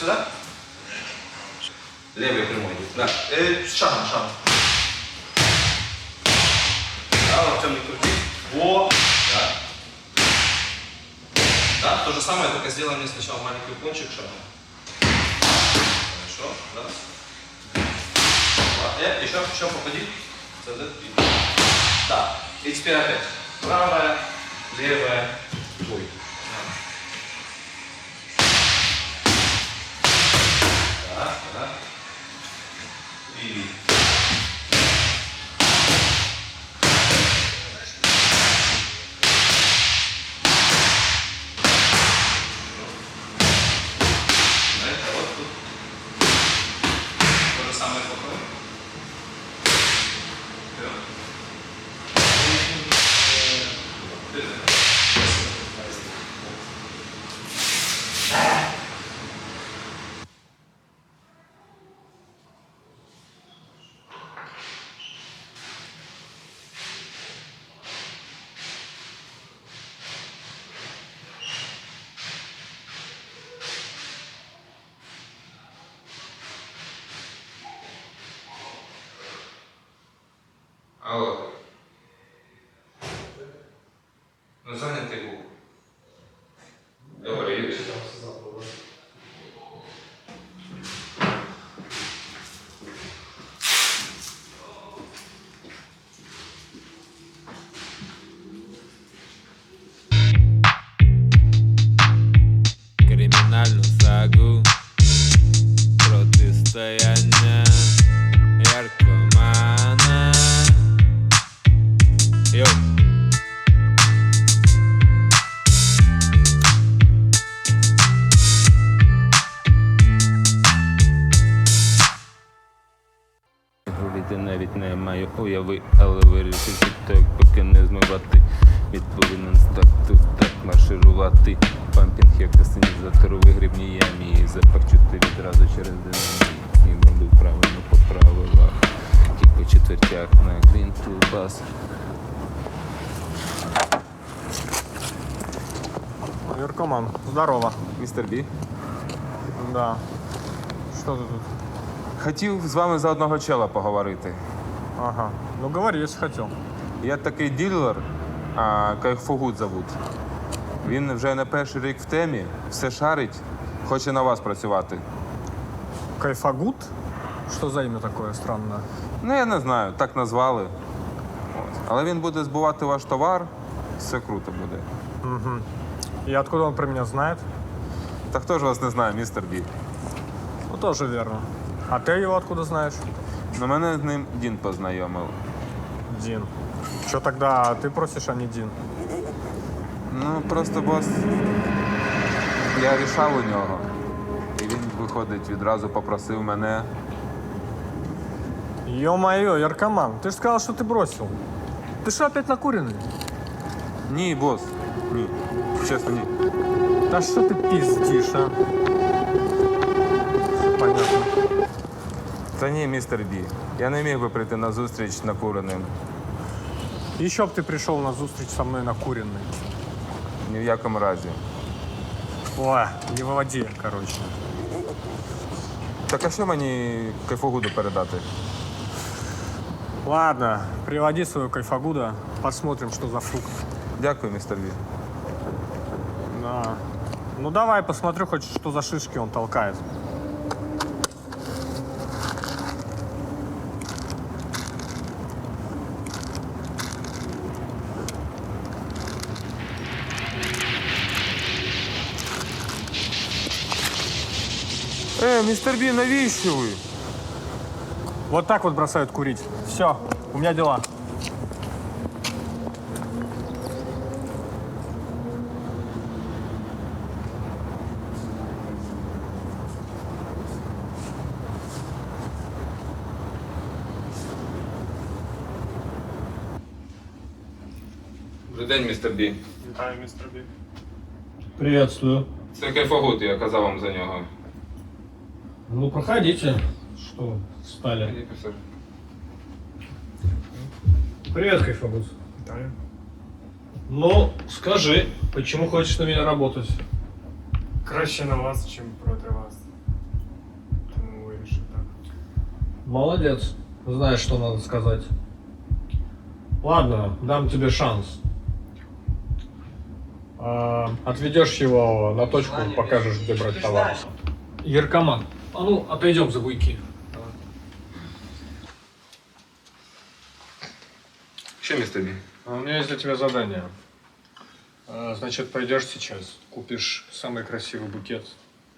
Сюда. Левый прямой. Да. Э, шагом, шагом. Да, Артем, крути. Во. Да. Да, то же самое, только сделаем мне сначала маленький уклончик шагом. Хорошо. Раз. Два. Э, еще, еще попади. Да. И теперь опять. Правая, левая, твой. Да, да. И... Знаете, вот тут. То же самое ಹೌದು Гуліти навіть не маю уяви, але вирішив так, поки не змивати. Від повинен стату так марширувати. Пампінг як асенізатор у вигрібній ямі. І запах чути відразу через динамік. І роблю правильно по правилах. По четвертях на клін бас. Юркоман, здорово. Містер Бі. Да. Что ты тут? Хотів з вами за одного чела поговорити. Ага. Ну говори, если хотел. Я такий ділер, а Кайфогуд зовут. Він вже не перший рік в темі, все шарить, хоче на вас працювати. Кайфагут? Что за имя такое странное? Ну, я не знаю, так назвали. От. Але він буде збувати ваш товар, все круто буде. И откуда он про меня знает? Та хто ж вас не знає, містер Бі? Ну, тоже верно. А ты его откуда знаешь? Ну, мене з ним Дін познайомив. Дин. Что тогда ты просишь, а не Дин? Ну, просто бос. Я рішав у нього. І він, виходить, відразу попросив мене. Ё-моё, Яркоман, ты же сказал, что ты бросил. Ты что, опять накуренный? Ні, бос. Ні. Чесно, ні. Да что ты пиздишь, а? Та ні, містер Бі. Я не міг би прийти на зустріч накуреним. Еще б ты пришел на зустріч со мной накуренный. Ні в якому разі. Ой, не выводи, короче. Так а що мені кайфогуду передати? Ладно, приводи свою кайфагуда, посмотрим, что за фрукт. Дякую, містер Бі. Да. Ну давай, посмотрю хоть, что за шишки он толкает. Е, містер Бі, навіщо ви? Вот так вот бросают курить. Все, у меня дела. Добрий день, містер Бі. Витаю, мистер Би. Приветствую. Це кайфогуд, я казав вам за нього. Ну, проходите. Что, встали? Привет, Кайфабус. Да. Ну, скажи, почему хочешь на меня работать? Краще на вас, чем против вас. Молодец. Знаешь, что надо сказать. Ладно, дам тебе шанс. А, отведешь его на точку, покажешь, где брать товар. Яркоман. А ну, отойдем за буйки. Що, містер Бі? А У меня есть для тебя задание. А, Значит, пойдешь сейчас, купишь самый красивый букет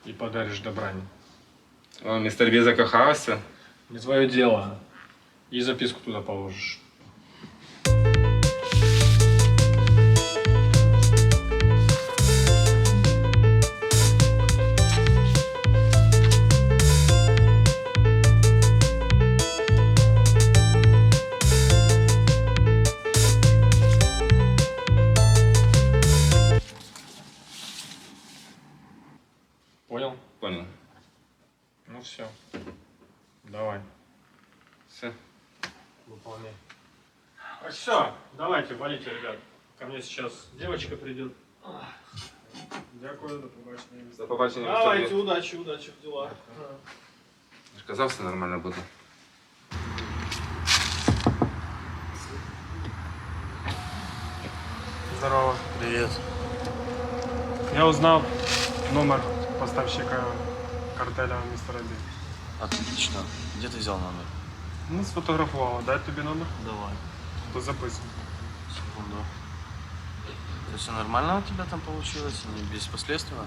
и подаришь Добране. О, містер Бі закохався. Не твое дело. И записку туда положишь. Понял? Понял. Ну все. Давай. Все. Выполняй. А все, давайте, валите, ребят. Ко мне сейчас девочка придет. Дякую, до побачення. До побачення, Давайте, удачи, удачи в делах. Я ж казав, все нормально буде. Здорово. Привет. Я узнал номер поставщика картеля мистера Би. Отлично. Где ты взял номер? Ну, сфотографувала. Дай тобі номер, Давай. то записуй. Секунду. Это все нормально у тебя там получилось? Не без последствий?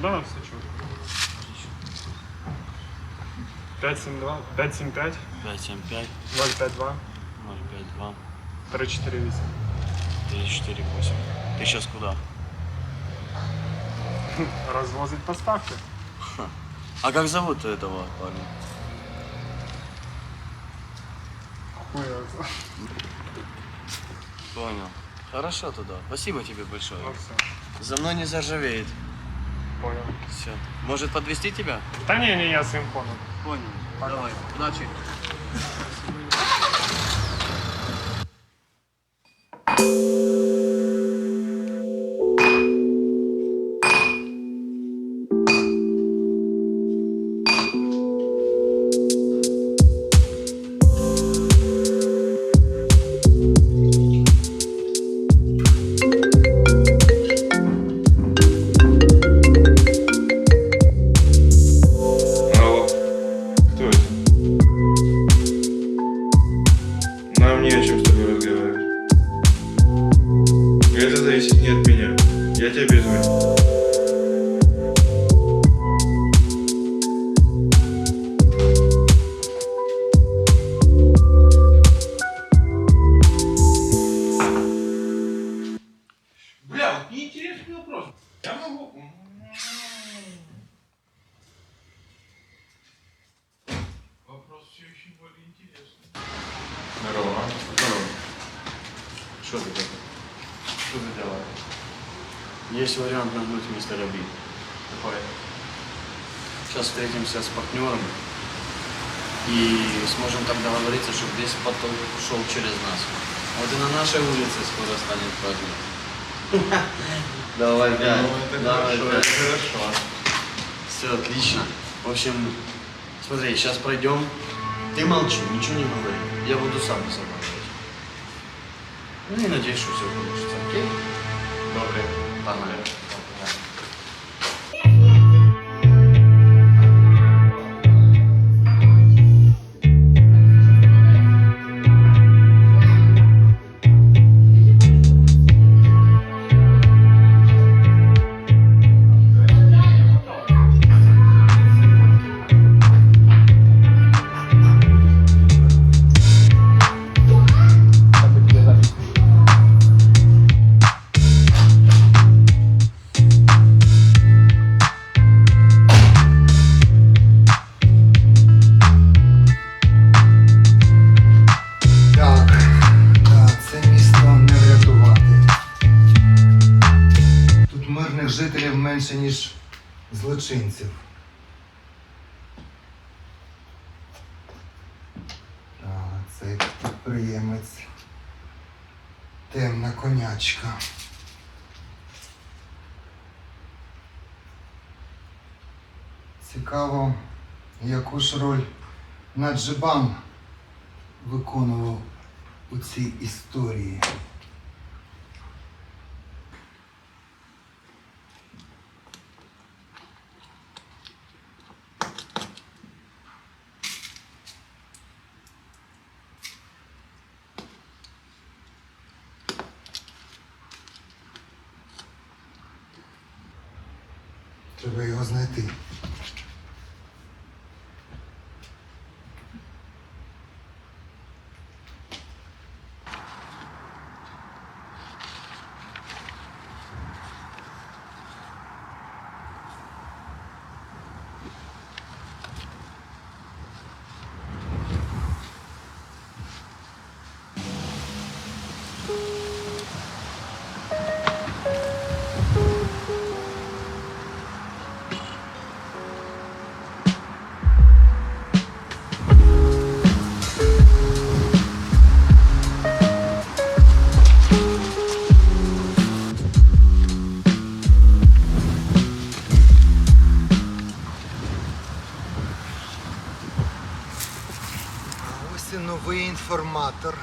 Да, все чудо. 572, 575, 575 052, 052 348. 348. Ты сейчас куда? Розвозить поставки. А как зовут этого парня? Хуя. Понял. Хорошо туда. Спасибо тебе большое. Ну все, За мной не заржавеет. понял. Все. Может подвести тебя? Та не, не, я своим ходом. Понял. Давай. Удачи. Алло, Бля, вот неинтересный вопрос. Я могу... Вопрос все еще более интересный. Здорово. Здорово. Что ты такое? Что за дела? Есть вариант нагнуть мистера Би. Какой? Сейчас встретимся с партнером и сможем так договориться, чтобы весь поток шел через нас. Вот и на нашей улице скоро станет праздник. Давай, пять. Давай, пять. хорошо. Все отлично. В общем, смотри, сейчас пройдем. Ты молчи, ничего не говори. Я буду сам разговаривать. Ну и надеюсь, что все получится. Окей? Добре. Погнали. Злочинців. Цей підприємець. Темна конячка. Цікаво, яку ж роль Наджибан виконував у цій історії. Треба його знайти. Новий інформатор.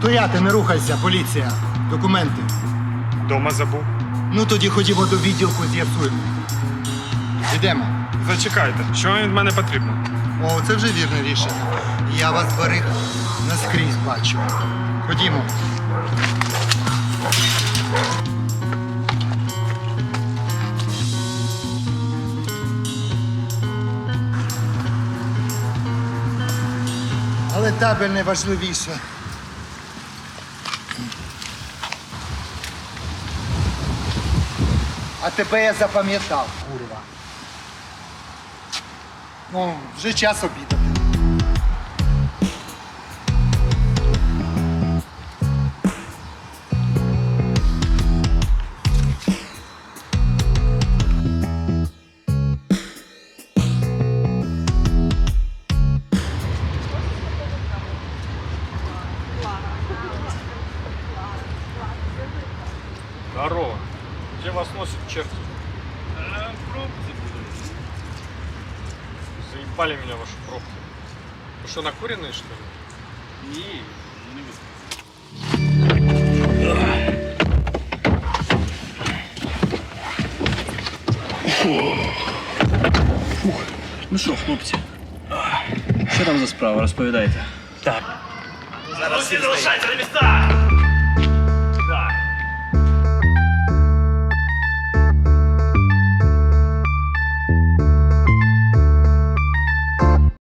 Стояти, не рухайся, поліція. Документи. Дома забув. Ну тоді ходімо до відділку, з'ясуємо. Йдемо. Зачекайте, що від мене потрібно? О, це вже вірне рішення. Я вас бариг наскрізь бачу. Ходімо. Але табель найважливіше. А тебе я запам'ятав, курва. Ну, вже час обідати. что, накуренные, что ли? Не, Ну що, хлопці? Що там за справа? Розповідайте. Зараз всі залишаються на містах!